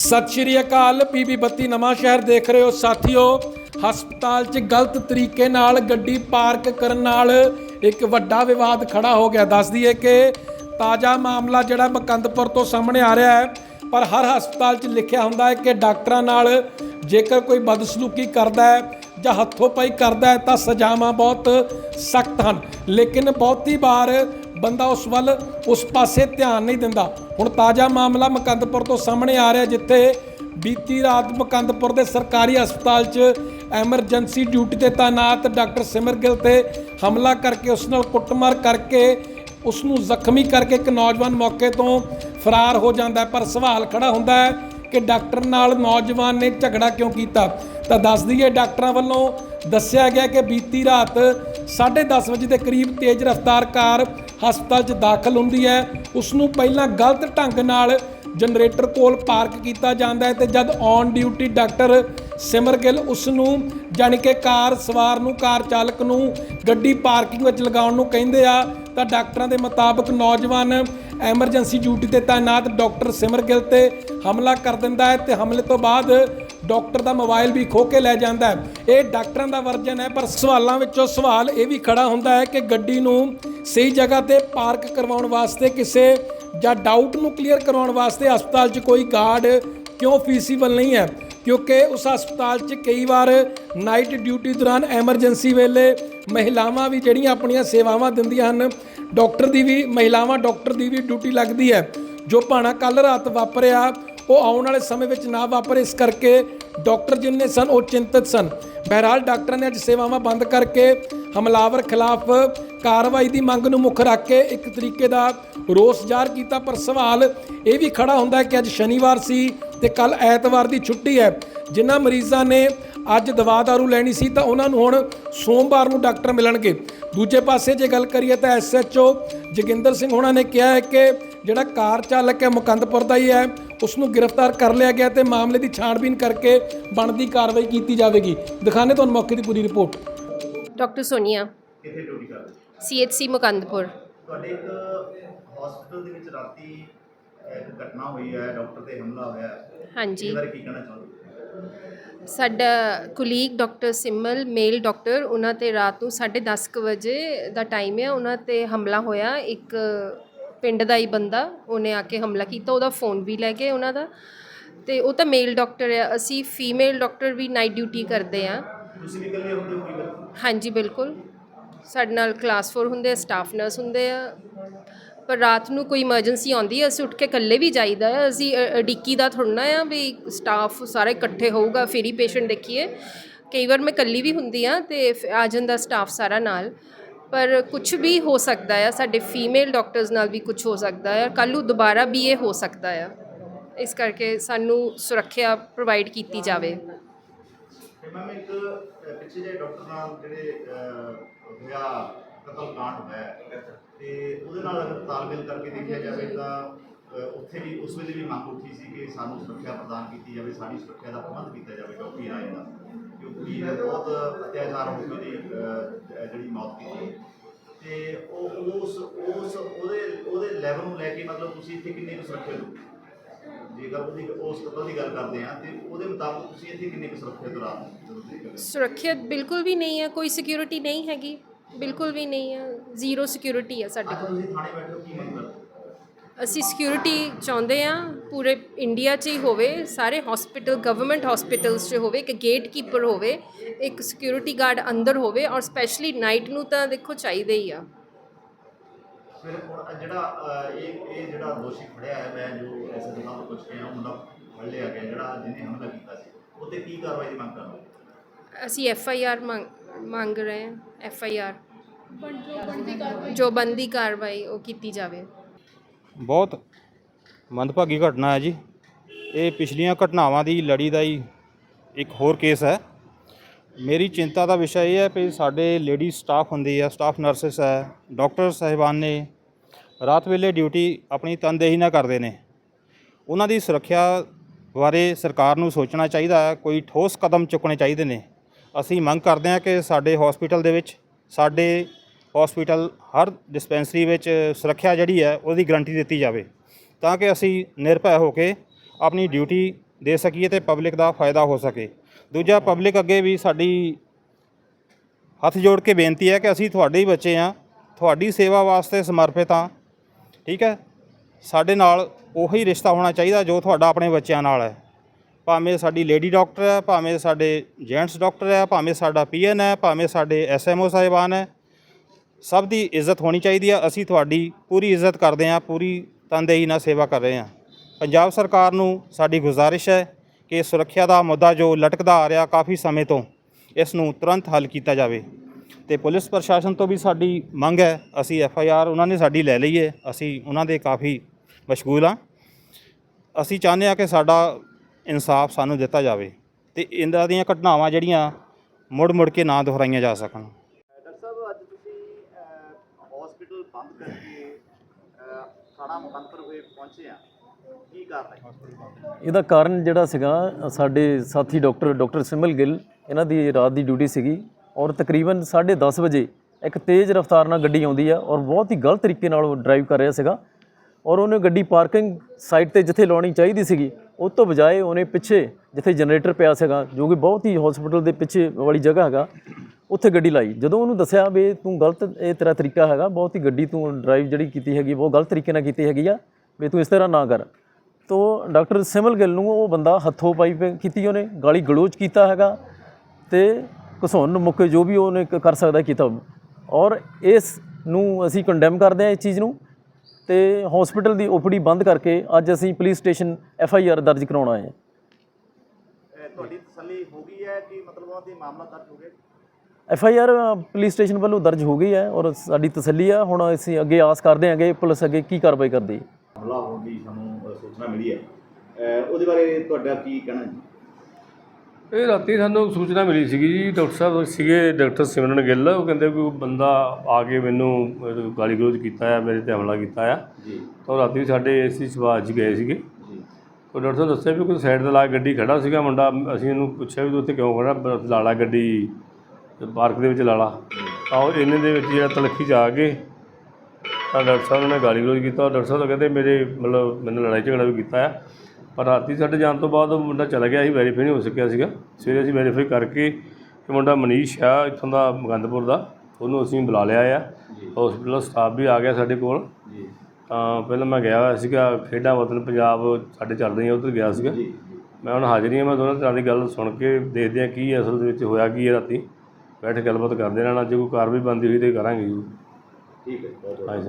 ਸਤਿ ਸ਼੍ਰੀ ਅਕਾਲ ਪੀਬੀ ਬੱਤੀ ਨਵਾਂ ਸ਼ਹਿਰ ਦੇਖ ਰਹੇ ਹੋ ਸਾਥੀਓ। ਹਸਪਤਾਲ 'ਚ ਗਲਤ ਤਰੀਕੇ ਨਾਲ ਗੱਡੀ ਪਾਰਕ ਕਰਨ ਨਾਲ ਇੱਕ ਵੱਡਾ ਵਿਵਾਦ ਖੜਾ ਹੋ ਗਿਆ। ਦੱਸ ਦਈਏ ਕਿ ਤਾਜ਼ਾ ਮਾਮਲਾ ਜਿਹੜਾ ਮਕੰਦਪੁਰ ਤੋਂ ਸਾਹਮਣੇ ਆ ਰਿਹਾ ਹੈ, ਪਰ ਹਰ ਹਸਪਤਾਲ 'ਚ ਲਿਖਿਆ ਹੁੰਦਾ ਹੈ ਕਿ ਡਾਕਟਰਾਂ ਨਾਲ ਜੇਕਰ ਕੋਈ ਬਦਸਲੂਕੀ ਕਰਦਾ ਹੈ ਜਾਂ ਹੱਥੋਂ ਪਾਈ ਕਰਦਾ ਹੈ ਤਾਂ ਸਜ਼ਾਵਾਂ ਬਹੁਤ ਸਖਤ ਹਨ। ਲੇਕਿਨ ਬਹੁਤੀ ਵਾਰ ਬੰਦਾ ਉਸ ਵੱਲ ਉਸ ਪਾਸੇ ਧਿਆਨ ਨਹੀਂ ਦਿੰਦਾ। ਹੁਣ ਤਾਜ਼ਾ ਮਾਮਲਾ ਮਕੰਦਪੁਰ ਤੋਂ ਸਾਹਮਣੇ ਆ ਰਿਹਾ, ਜਿੱਥੇ ਬੀਤੀ ਰਾਤ ਮਕੰਦਪੁਰ ਦੇ ਸਰਕਾਰੀ ਹਸਪਤਾਲ 'ਚ ਐਮਰਜੈਂਸੀ ਡਿਊਟੀ ਤੇ ਤਾਇਨਾਤ ਡਾਕਟਰ ਸਿਮਰ ਗਿੱਲ ਤੇ ਹਮਲਾ ਕਰਕੇ ਉਸ ਨਾਲ ਕੁੱਟਮਾਰ ਕਰਕੇ ਉਸ ਨੂੰ ਜ਼ਖਮੀ ਕਰਕੇ ਇੱਕ ਨੌਜਵਾਨ ਮੌਕੇ ਤੋਂ ਫਰਾਰ ਹੋ ਜਾਂਦਾ ਪਰ ਸਵਾਲ ਖੜਾ ਹੁੰਦਾ ਹੈ ਕਿ ਡਾਕਟਰ ਨਾਲ ਨੌਜਵਾਨ ਨੇ ਝਗੜਾ ਕਿਉਂ ਕੀਤਾ? ਤਾਂ ਦੱਸ ਦਈਏ, ਡਾਕਟਰਾਂ ਵੱਲੋਂ ਦੱਸਿਆ ਗਿਆ ਕਿ ਬੀਤੀ ਰਾਤ 10:30 ਵਜੇ ਦੇ ਕਰੀਬ ਤੇਜ਼ ਰਫ਼ਤਾਰ ਕਾਰ ਹਸਪਤਾਲ 'ਚ ਦਾਖਲ ਹੁੰਦੀ ਹੈ। ਉਸ ਨੂੰ ਪਹਿਲਾਂ ਗਲਤ ਢੰਗ ਨਾਲ ਜਨਰੇਟਰ ਕੋਲ ਪਾਰਕ ਕੀਤਾ ਜਾਂਦਾ ਹੈ ਤੇ ਜਦ on duty doctor Simar Gill ਉਸ ਨੂੰ ਜਾਣੀ ਕਿ ਕਾਰ ਸਵਾਰ ਨੂੰ, ਕਾਰ ਚਾਲਕ ਨੂੰ ਗੱਡੀ ਪਾਰਕਿੰਗ ਵਿੱਚ ਲਗਾਉਣ ਨੂੰ ਕਹਿੰਦੇ ਆ, ਤਾਂ ਡਾਕਟਰਾਂ ਦੇ ਮੁਤਾਬਕ ਨੌਜਵਾਨ ਐਮਰਜੈਂਸੀ ਡਿਊਟੀ ਤੇ ਤਾਇਨਾਤ ਡਾਕਟਰ ਸਿਮਰ ਗਿੱਲ ਤੇ ਹਮਲਾ ਕਰ ਦਿੰਦਾ ਹੈ ਤੇ ਹਮਲੇ ਤੋਂ ਬਾਅਦ ਡਾਕਟਰ ਦਾ ਮੋਬਾਈਲ ਵੀ ਖੋਹ ਕੇ ਲੈ ਜਾਂਦਾ ਇਹ ਡਾਕਟਰਾਂ ਦਾ ਵਰਜਨ ਹੈ, ਪਰ ਸਵਾਲਾਂ ਵਿੱਚੋਂ ਸਵਾਲ ਇਹ ਵੀ ਖੜਾ ਹੁੰਦਾ ਹੈ ਕਿ ਗੱਡੀ ਨੂੰ ਸਹੀ ਜਗ੍ਹਾ ਤੇ ਪਾਰਕ ਕਰਵਾਉਣ ਵਾਸਤੇ ਕਿਸੇ ਜਾਂ ਡਾਊਟ ਨੂੰ ਕਲੀਅਰ ਕਰਵਾਉਣ ਵਾਸਤੇ ਹਸਪਤਾਲ 'ਚ ਕੋਈ ਗਾਰਡ ਕਿਉਂ ਫੀਸੀਬਲ ਨਹੀਂ ਹੈ? ਕਿਉਂਕਿ ਉਸ ਹਸਪਤਾਲ 'ਚ ਕਈ ਵਾਰ ਨਾਈਟ ਡਿਊਟੀ ਦੌਰਾਨ ਐਮਰਜੈਂਸੀ ਵੇਲੇ ਮਹਿਲਾਵਾਂ ਵੀ ਜਿਹੜੀਆਂ ਆਪਣੀਆਂ ਸੇਵਾਵਾਂ ਦਿੰਦੀਆਂ ਹਨ, ਡਾਕਟਰ ਦੀ ਵੀ ਮਹਿਲਾਵਾਂ ਡਾਕਟਰ ਦੀ ਵੀ ਡਿਊਟੀ ਲੱਗਦੀ ਹੈ। ਜੋ ਭਾਣਾ ਕੱਲ ਰਾਤ ਵਾਪਰਿਆ ਉਹ ਆਉਣ ਵਾਲੇ ਸਮੇਂ ਵਿੱਚ ਨਾ ਵਾਪਰੇ। ਇਸ ਕਰਕੇ ਡਾਕਟਰ ਜਿੰਨੇ ਸਨ, ਉਹ ਚਿੰਤਤ ਸਨ। ਬਹਿਰਾਲ ਡਾਕਟਰਾਂ ਨੇ ਅੱਜ ਸੇਵਾਵਾਂ ਬੰਦ ਕਰਕੇ ਹਮਲਾਵਰ ਖਿਲਾਫ ਕਾਰਵਾਈ ਦੀ ਮੰਗ ਨੂੰ ਮੁੱਖ ਰੱਖ ਕੇ ਇੱਕ ਤਰੀਕੇ ਦਾ ਰੋਸ ਜ਼ਾਹਰ ਕੀਤਾ। ਪਰ ਸਵਾਲ ਇਹ ਵੀ ਖੜਾ ਹੁੰਦਾ ਹੈ ਕਿ ਅੱਜ ਸ਼ਨੀਵਾਰ ਸੀ ਤੇ ਕੱਲ ਐਤਵਾਰ ਦੀ ਛੁੱਟੀ ਹੈ। ਜਿਨ੍ਹਾਂ ਮਰੀਜ਼ਾਂ ਨੇ ਅੱਜ ਦਵਾ ਦਾਰੂ ਲੈਣੀ ਸੀ ਤਾਂ ਉਹਨਾਂ ਨੂੰ ਹੁਣ ਸੋਮਵਾਰ ਨੂੰ ਡਾਕਟਰ ਮਿਲਣਗੇ। ਦੂਜੇ ਪਾਸੇ ਜੇ ਗੱਲ ਕਰੀਏ ਤਾਂ ਐਸਐਚਓ ਜੋਗਿੰਦਰ ਸਿੰਘ ਹੋਣਾ ਨੇ ਕਿਹਾ ਹੈ ਕਿ ਜਿਹੜਾ ਕਾਰ ਚਾਲਕ ਹੈ, ਮੁਕੰਦਪੁਰ ਦਾ ਹੀ ਹੈ ਉਸ ਨੂੰ ਗ੍ਰਿਫਤਾਰ ਕਰ ਲਿਆ ਗਿਆ ਤੇ ਮਾਮਲੇ ਦੀ ਛਾਣਬੀਨ ਕਰਕੇ ਬਣਦੀ ਕਾਰਵਾਈ ਕੀਤੀ ਜਾਵੇਗੀ। ਦਿਖਾਣੇ ਤੁਹਾਨੂੰ ਮੌਕੇ ਦੀ ਪੂਰੀ ਰਿਪੋਰਟ। ਡਾਕਟਰ ਸੋਨੀਆ। ਕਿੱਥੇ ਡਿਊਟੀ ਕਰਦੇ? ਸੀਐਚਸੀ ਮੁਕੰਦਪੁਰ। ਤੁਹਾਡੇ ਇੱਕ ਹਸਪੀਟਲ ਦੇ ਵਿੱਚ ਰਾਤੀ ਇੱਕ ਘਟਨਾ ਹੋਈ ਹੈ ਡਾਕਟਰ ਤੇ ਹਮਲਾ ਹੋਇਆ ਹੈ। ਹਾਂਜੀ। ਇਹਦੇ ਬਾਰੇ ਕੀ ਕਹਿਣਾ ਚਾਹੁੰਦੇ ਸਾਡਾ colleague doctor Simal male doctor ਉਹਨਾਂ ਤੇ ਰਾਤ ਨੂੰ 10:30 ਕੁ ਵਜੇ ਦਾ ਟਾਈਮ ਹੈ ਉਹਨਾਂ ਤੇ ਹਮਲਾ ਹੋਇਆ। ਇੱਕ ਪਿੰਡ ਦਾ ਹੀ ਬੰਦਾ ਉਹਨੇ ਆ ਕੇ ਹਮਲਾ ਕੀਤਾ ਉਹਦਾ ਫੋਨ ਵੀ ਲੈ ਗਏ ਉਹਨਾਂ ਦਾ। ਤੇ ਉਹ ਤਾਂ ਮੇਲ ਡਾਕਟਰ ਹੈ ਅਸੀਂ ਫੀਮੇਲ ਡਾਕਟਰ ਵੀ ਨਾਈਟ ਡਿਊਟੀ ਕਰਦੇ ਆ। ਤੁਸੀਂ ਵੀ ਇਕੱਲੇ ਹੁੰਦੇ ਹੋ ਕੀ ਗੱਲ ਹਾਂਜੀ ਬਿਲਕੁਲ। ਸਾਡੇ ਨਾਲ ਕਲਾਸ 4 ਹੁੰਦੇ ਆ ਸਟਾਫ ਨਰਸ ਹੁੰਦੇ ਆ। ਪਰ ਰਾਤ ਨੂੰ ਕੋਈ ਇਮਰਜੈਂਸੀ ਆਉਂਦੀ ਹੈ ਅਸੀਂ ਉੱਠ ਕੇ ਇਕੱਲੇ ਵੀ ਜਾਈਦਾ ਹੈ ਅਸੀਂ ਅ- ਅਡਿੱਕੀ ਦਾ ਥੋੜ੍ਹਾ ਆ ਵੀ ਸਟਾਫ ਸਾਰੇ ਇਕੱਠੇ ਹੋਊਗਾ ਫਿਰ ਹੀ ਪੇਸ਼ੈਂਟ ਦੇਖੀਏ। ਕਈ ਵਾਰ ਮੈਂ ਇਕੱਲੀ ਵੀ ਹੁੰਦੀ ਆ ਤੇ ਫਿਰ ਆ ਜਾਂਦਾ ਸਟਾਫ ਸਾਰਾ ਨਾਲ। ਪਰ ਕੁਝ ਵੀ ਹੋ ਸਕਦਾ ਹੈ ਸਾਡੇ ਫੀਮੇਲ ਡਾਕਟਰਸ ਨਾਲ ਵੀ ਕੁਝ ਹੋ ਸਕਦਾ ਹੈ ਕੱਲ੍ਹ ਨੂੰ ਦੁਬਾਰਾ ਵੀ ਇਹ ਹੋ ਸਕਦਾ ਹੈ ਇਸ ਕਰਕੇ ਸਾਨੂੰ ਸੁਰੱਖਿਆ ਪ੍ਰੋਵਾਈਡ ਕੀਤੀ ਜਾਵੇ। ਤੇ ਮੈਮ ਇੱਕ ਅਹ, ਪਿੱਛੇ ਜੇ ਡਾਕਟਰ ਨਾਲ ਜਿਹੜੇ ਅਹ, ਹੋਇਆ ਕਤਲ ਕਾਂਡ ਹੋਇਆ ਹੈ, ਤੇ ਉਹਦੇ ਨਾਲ ਅਗਰ ਤਾਲਮੇਲ ਕਰਕੇ ਦੇਖਿਆ ਜਾਵੇ ਤਾਂ ਅਹ, ਉੱਥੇ ਵੀ ਉਸ ਵੇਲੇ ਵੀ ਮੰਗ ਉੱਠੀ ਸੀ ਕਿ ਸਾਨੂੰ ਸੁਰੱਖਿਆ ਪ੍ਰਦਾਨ ਕੀਤੀ ਜਾਵੇ ਸਾਡੀ ਸੁਰੱਖਿਆ ਦਾ ਪ੍ਰਬੰਧ ਕੀਤਾ ਜਾਵੇ ਡਾਕਟਰੀ ਰਾਏ ਦਾ ਕਿਉਂਕਿ ਬਹੁਤ ਅਤਿਆਚਾਰ ਹੋ ਕੇ ਉਹਦੀ ਜਿਹੜੀ ਮੌਤ ਕੀਤੀ ਤੇ ਉਹ ਉਸ ਉਸ ਉਹਦੇ ਉਹਦੇ ਲੈਵਲ ਨੂੰ ਲੈ ਕੇ ਮਤਲਬ ਤੁਸੀਂ ਇੱਥੇ ਕਿੰਨੇ ਕੁ ਸੁਰੱਖਿਆ ਦਿਓ ਜੇਕਰ ਉਹਦੀ ਉਸ ਕਤਲ ਦੀ ਗੱਲ ਕਰਦੇ ਆ ਤੇ ਉਹਦੇ ਮੁਤਾਬਕ ਤੁਸੀਂ ਇੱਥੇ ਕਿੰਨੇ ਕੁ ਤੁਸੀਂ ਕਰਦੇ ਸੁਰੱਖਿਅਤ ਬਿਲਕੁਲ ਵੀ ਨਹੀਂ ਹੈ ਕੋਈ ਸਿਕਿਉਰਿਟੀ ਨਹੀਂ ਹੈਗੀ। ਬਿਲਕੁਲ ਵੀ ਨਹੀਂ ਹੈ ਜ਼ੀਰੋ ਸਿਕਿਉਰਿਟੀ ਹੈ ਸਾਡੇ ਕੋਲ। ਤੁਸੀਂ ਥਾਣੇ ਬੈਠੇ ਹੋ ਕੀ ਮੰਗ ਕਰਦੇ ਹੋ? ਅਸੀਂ ਸਿਕਿਉਰਿਟੀ ਚਾਹੁੰਦੇ ਆ ਪੂਰੇ ਇੰਡੀਆ 'ਚ ਹੀ ਹੋਵੇ ਸਾਰੇ ਹਸਪੀਟਲ ਗਵਰਨਮੈਂਟ ਹਸਪੀਟਲਸ 'ਚ ਹੋਵੇ ਕਿ ਗੇਟ ਕੀਪਰ ਹੋਵੇ ਇੱਕ ਸਿਕਿਉਰਿਟੀ ਗਾਰਡ ਅੰਦਰ ਹੋਵੇ ਔਰ ਸਪੈਸ਼ਲੀ ਨਾਈਟ ਨੂੰ ਤਾਂ ਦੇਖੋ ਚਾਹੀਦੇ ਹੀ ਆ। ਫਿਰ ਹੁਣ ਆਹ ਜਿਹੜਾ ਅਹ, ਇਹ ਇਹ ਜਿਹੜਾ ਦੋਸ਼ੀ ਫੜਿਆ ਹੈ ਮੈਂ ਜੋ ਐਸੇ ਦੁਕਾਨ ਤੋਂ ਪੁੱਛ ਕੇ ਆਇਆ ਮੁੰਡਾ ਫੜ ਲਿਆ ਗਿਆ ਜਿਹੜਾ ਜਿਹਨੇ ਹਮਲਾ ਕੀਤਾ ਸੀ ਉਹਤੇ ਕੀ ਕਾਰਵਾਈ ਦੀ ਮੰਗ ਕਰਦੇ ਅਸੀਂ ਐਫ ਆਈ ਆਰ ਮੰਗ ਰਹੇ ਹਾਂ ਐਫ ਆਈ ਆਰ ਜੋ ਬੰਦੀ ਕਾਰਵਾਈ ਉਹ ਕੀਤੀ ਜਾਵੇ। ਬਹੁਤ ਮੰਦਭਾਗੀ ਘਟਨਾ ਹੈ ਜੀ। ਇਹ ਪਿਛਲੀਆਂ ਘਟਨਾਵਾਂ ਦੀ ਲੜੀ ਦਾ ਹੀ ਇੱਕ ਹੋਰ ਕੇਸ ਹੈ। ਮੇਰੀ ਚਿੰਤਾ ਦਾ ਵਿਸ਼ਾ ਇਹ ਹੈ ਕਿ ਸਾਡੇ ਲੇਡੀ ਸਟਾਫ ਹੁੰਦੀ ਹੈ, ਸਟਾਫ ਨਰਸਿਸ ਹੈ, ਡਾਕਟਰ ਸਾਹਿਬਾਨ ਨੇ ਰਾਤ ਵੇਲੇ ਡਿਊਟੀ ਆਪਣੀ ਤਨਦੇਹੀ ਨਾਲ ਕਰਦੇ ਨੇ। ਉਹਨਾਂ ਦੀ ਸੁਰੱਖਿਆ ਬਾਰੇ ਸਰਕਾਰ ਨੂੰ ਸੋਚਣਾ ਚਾਹੀਦਾ ਹੈ, ਕੋਈ ਠੋਸ ਕਦਮ ਚੁੱਕਣੇ ਚਾਹੀਦੇ ਨੇ। ਅਸੀਂ ਮੰਗ ਕਰਦੇ ਹਾਂ ਕਿ ਸਾਡੇ ਹਸਪੀਟਲ ਦੇ ਵਿੱਚ ਸਾਡੇ ਹਸਪੀਟਲ ਹਰ ਡਿਸਪੈਂਸਰੀ ਵਿੱਚ ਸੁਰੱਖਿਆ ਜਿਹੜੀ ਹੈ, ਉਹਦੀ ਗਰੰਟੀ ਦਿੱਤੀ ਜਾਵੇ। ਤਾਂ ਕਿ ਅਸੀਂ ਨਿਰਭੈ ਹੋ ਕੇ ਆਪਣੀ ਡਿਊਟੀ ਦੇ ਸਕੀਏ ਤੇ ਪਬਲਿਕ ਦਾ ਫਾਇਦਾ ਹੋ ਸਕੇ। ਦੂਜਾ, ਪਬਲਿਕ ਅੱਗੇ ਵੀ ਸਾਡੀ ਹੱਥ ਜੋੜ ਕੇ ਬੇਨਤੀ ਹੈ ਕਿ ਅਸੀਂ ਤੁਹਾਡੇ ਹੀ ਬੱਚੇ ਆ ਤੁਹਾਡੀ ਸੇਵਾ ਵਾਸਤੇ ਸਮਰਪਿਤ ਹਾਂ। ਠੀਕ ਹੈ? ਸਾਡੇ ਨਾਲ ਉਹੀ ਰਿਸ਼ਤਾ ਹੋਣਾ ਚਾਹੀਦਾ ਜੋ ਤੁਹਾਡਾ ਆਪਣੇ ਬੱਚਿਆਂ ਨਾਲ ਹੈ। ਭਾਵੇਂ ਸਾਡੀ ਲੇਡੀ ਡਾਕਟਰ ਹੈ, ਭਾਵੇਂ ਸਾਡੇ ਜੈਂਟਸ ਡਾਕਟਰ ਹੈ, ਭਾਵੇਂ ਸਾਡਾ ਪੀਐਨ ਹੈ, ਭਾਵੇਂ ਸਾਡੇ ਐਸਐਮਓ ਸਾਹਿਬਾਨ ਹੈ ਸਭ ਦੀ ਇੱਜ਼ਤ ਹੋਣੀ ਚਾਹੀਦੀ ਆ। ਅਸੀਂ ਤੁਹਾਡੀ ਪੂਰੀ ਇੱਜ਼ਤ ਕਰਦੇ ਹਾਂ, ਪੂਰੀ ਤਨਦੇਹੀ ਨਾਲ ਸੇਵਾ ਕਰ ਰਹੇ ਹਾਂ। ਪੰਜਾਬ ਸਰਕਾਰ ਨੂੰ ਸਾਡੀ ਗੁਜ਼ਾਰਿਸ਼ ਹੈ ਕਿ ਸੁਰੱਖਿਆ ਦਾ ਮੁੱਦਾ ਜੋ ਲਟਕਦਾ ਆ ਰਿਹਾ ਕਾਫੀ ਸਮੇਂ ਤੋਂ, ਇਸ ਨੂੰ ਤੁਰੰਤ ਹੱਲ ਕੀਤਾ ਜਾਵੇ। ਤੇ ਪੁਲਿਸ ਪ੍ਰਸ਼ਾਸਨ ਤੋਂ ਵੀ ਸਾਡੀ ਮੰਗ ਹੈ, ਅਸੀਂ ਐਫ ਆਈ ਆਰ ਉਹਨਾਂ ਨੇ ਸਾਡੀ ਲੈ ਲਈ ਹੈ, ਅਸੀਂ ਉਹਨਾਂ ਦੇ ਕਾਫੀ ਮਸ਼ਗੂਲ ਹਾਂ। ਅਸੀਂ ਚਾਹੁੰਦੇ ਹਾਂ ਕਿ ਸਾਡਾ ਇਨਸਾਫ ਸਾਨੂੰ ਦਿੱਤਾ ਜਾਵੇ ਤੇ ਇੰਦਾਂ ਦੀਆਂ ਘਟਨਾਵਾਂ ਜਿਹੜੀਆਂ ਮੁੜ ਮੁੜ ਕੇ ਨਾ ਦੁਹਰਾਈਆਂ ਜਾ ਸਕਣ ਡਾਕਟਰ ਸਾਹਿਬ ਅੱਜ ਤੁਸੀਂ ਹਸਪੀਟਲ ਬੰਦ ਕਰਕੇ ਥਾਣਾ ਮੁਕੰਦਪੁਰ ਹੋਏ ਪਹੁੰਚੇ ਆ ਕੀ ਕਾਰਨ ਇਹਦਾ ਕਾਰਨ ਜਿਹੜਾ ਸੀਗਾ, ਸਾਡੇ ਸਾਥੀ ਡਾਕਟਰ ਡਾਕਟਰ ਸਿਮਲ ਗਿੱਲ, ਇਹਨਾਂ ਦੀ ਰਾਤ ਦੀ ਡਿਊਟੀ ਸੀਗੀ ਔਰ ਤਕਰੀਬਨ 10:30 ਵਜੇ ਇੱਕ ਤੇਜ਼ ਰਫ਼ਤਾਰ ਨਾਲ ਗੱਡੀ ਆਉਂਦੀ ਆ ਔਰ ਬਹੁਤ ਹੀ ਗਲਤ ਤਰੀਕੇ ਨਾਲ ਉਹ ਡਰਾਈਵ ਕਰ ਰਿਹਾ ਸੀਗਾ ਔਰ ਉਹਨੇ ਗੱਡੀ ਪਾਰਕਿੰਗ ਸਾਈਡ ਤੇ ਜਿੱਥੇ ਲਾਉਣੀ ਚਾਹੀਦੀ ਸੀਗੀ ਉਸ ਤੋਂ ਬਜਾਏ ਉਹਨੇ ਪਿੱਛੇ ਜਿੱਥੇ ਜਨਰੇਟਰ ਪਿਆ ਸੀਗਾ, ਜੋ ਕਿ ਬਹੁਤ ਹੀ ਹਸਪੀਟਲ ਦੇ ਪਿੱਛੇ ਵਾਲੀ ਜਗ੍ਹਾ ਹੈਗਾ, ਉੱਥੇ ਗੱਡੀ ਲਾਈ। ਜਦੋਂ ਉਹਨੂੰ ਦੱਸਿਆ ਵੀ ਤੂੰ ਗਲਤ, ਇਹ ਤੇਰਾ ਤਰੀਕਾ ਹੈਗਾ, ਬਹੁਤ ਹੀ ਗੱਡੀ ਤੂੰ ਡਰਾਈਵ ਜਿਹੜੀ ਕੀਤੀ ਹੈਗੀ, ਬਹੁਤ ਗਲਤ ਤਰੀਕੇ ਨਾਲ ਕੀਤੀ ਹੈਗੀ ਆ, ਵੀ ਤੂੰ ਇਸ ਤਰ੍ਹਾਂ ਨਾ ਕਰ। ਤੋ ਡਾਕਟਰ ਸਿਮਲ ਗਿੱਲ ਨੂੰ ਉਹ ਬੰਦਾ ਹੱਥੋਂ ਪਾਈ ਪੇ- ਕੀਤੀ ਉਹਨੇ, ਗਾਲੀ ਗਲੋਚ ਕੀਤਾ ਹੈਗਾ, ਤੇ ਘਸੁੰਨ ਮੁੱਕੇ ਜੋ ਵੀ ਉਹਨੇ ਕਰ ਸਕਦਾ ਕੀਤਾ। ਔਰ ਇਸ ਨੂੰ ਅਸੀਂ ਕੰਡੈਮ ਕਰਦੇ ਹਾਂ ਇਸ ਚੀਜ਼ ਨੂੰ। ਤੇ ਹਸਪੀਟਲ ਦੀ ਓਪੀਡੀ ਬੰਦ ਕਰਕੇ ਅੱਜ ਅਸੀਂ police station F I R ਦਰਜ ਕਰਾਉਣਾ ਹੈ। ਅਹ, ਤੁਹਾਡੀ ਤਸੱਲੀ ਹੋ ਗਈ ਹੈ ਕਿ ਮਤਲਬ ਉਹਨਾਂ ਦੀ ਮਾਮਲਾ ਦਰਜ ਹੋ ਗਿਆ? F I R police station ਵੱਲੋਂ ਦਰਜ ਹੋ ਗਈ ਹੈ ਔਰ ਸਾਡੀ ਤਸੱਲੀ ਆ। ਹੁਣ ਅਸੀਂ ਅੱਗੇ ਆਸ ਕਰਦੇ ਹਾਂਗੇ ਪੁਲਿਸ ਅੱਗੇ ਕੀ ਕਾਰਵਾਈ ਕਰਦੀ ਹੈ। ਹਮਲਾ ਹੋਣ ਦੀ ਸਾਨੂੰ ਸੂਚਨਾ ਮਿਲੀ ਹੈ। ਉਹਦੇ ਬਾਰੇ ਤੁਹਾਡਾ ਕੀ ਕਹਿਣਾ ਜੀ? ਇਹ ਰਾਤੀ ਸਾਨੂੰ ਸੂਚਨਾ ਮਿਲੀ ਸੀਗੀ ਜੀ ਡਾਕਟਰ ਸਾਹਿਬ ਸੀਗੇ ਡਾਕਟਰ ਸਿਮਰਨ ਗਿੱਲ ਉਹ ਕਹਿੰਦੇ ਕੋਈ ਬੰਦਾ ਆ ਕੇ ਮੈਨੂੰ ਗਾਲੀ ਗਲੋਚ ਕੀਤਾ ਆ ਮੇਰੇ ਤੇ ਹਮਲਾ ਕੀਤਾ ਆ। ਜੀ। ਤਾਂ ਰਾਤੀ ਸਾਡੇ ਏਸੀ ਸਵਾਜ 'ਚ ਗਏ ਸੀਗੇ। ਜੀ। ਉਹ ਡਾਕਟਰ ਸਾਹਿਬ ਦੱਸਿਆ ਵੀ ਕੋਈ ਸਾਈਡ ਤੇ ਲਾ ਕੇ ਗੱਡੀ ਖੜਾ ਸੀਗਾ ਮੁੰਡਾ ਅਸੀਂ ਉਹਨੂੰ ਪੁੱਛਿਆ ਵੀ ਤੂੰ ਉੱਥੇ ਕਿਉਂ ਖੜਾ ਬ- ਲਾ ਲਾ ਗੱਡੀ ਪਾਰਕ ਦੇ ਵਿੱਚ ਲਾ ਲਾ। ਤਾਂ ਉਹ ਇੰਨੇ ਦੇ ਵਿੱਚ ਜਿਹੜਾ ਤਲਖੀ 'ਚ ਆ ਕੇ ਤਾਂ ਡਾਕਟਰ ਸਾਹਿਬ ਨੇ ਗਾਲੀ ਗਲੋਚ ਕੀਤਾ। ਡਾਕਟਰ ਸਾਹਿਬ ਤਾਂ ਕਹਿੰਦੇ ਮੇਰੇ ਮਤਲਬ ਮੈਨੂੰ ਲੜਾਈ ਝਗੜਾ ਵੀ ਕੀਤਾ ਆ। ਪਰ ਰਾਤੀ ਸਾਡੇ ਜਾਣ ਤੋਂ ਬਾਅਦ ਉਹ ਮੁੰਡਾ ਚਲਾ ਗਿਆ ਸੀ ਵੈਰੀਫਾਈ ਨਹੀਂ ਹੋ ਸਕਿਆ ਸੀਗਾ। ਸਵੇਰੇ ਅਸੀਂ ਵੈਰੀਫਾਈ ਕਰਕੇ ਇਹ ਮੁੰਡਾ ਮਨੀਸ਼ ਆ ਇੱਥੋਂ ਦਾ ਮਗੰਦਪੁਰ ਦਾ। ਉਹਨੂੰ ਅਸੀਂ ਬੁਲਾ ਲਿਆ ਆ। ਹਸਪੀਟਲ ਸਟਾਫ ਵੀ ਆ ਗਿਆ ਸਾਡੇ ਕੋਲ। ਜੀ। ਤਾਂ ਪਹਿਲਾਂ ਮੈਂ ਗਿਆ ਹੋਇਆ ਸੀਗਾ ਖੇਡਾਂ ਵਤਨ ਪੰਜਾਬ ਸਾਡੇ ਚੱਲ ਰਹੀਆਂ ਉੱਧਰ ਗਿਆ ਸੀਗਾ। ਮੈਂ ਹੁਣ ਹਾਜ਼ਰੀ ਹਾਂ ਮੈਂ ਦੋਨਾਂ ਤਰ੍ਹਾਂ ਦੀ ਗੱਲ ਸੁਣ ਕੇ ਦੇਖਦੇ ਹਾਂ ਕੀ ਅਸਲ ਦੇ ਵਿੱਚ ਹੋਇਆ ਕੀ ਹੈ ਰਾਤੀ। ਬੈਠ ਕੇ ਗੱਲਬਾਤ ਕਰਦੇ ਰਹਿਣਾ ਜੇ ਕੋਈ ਕਾਰਵਾਈ ਬਣਦੀ ਹੋਈ ਤੇ ਕਰਾਂਗੇ ਜੀ। ਠੀਕ ਹੈ ਹਾਂਜੀ।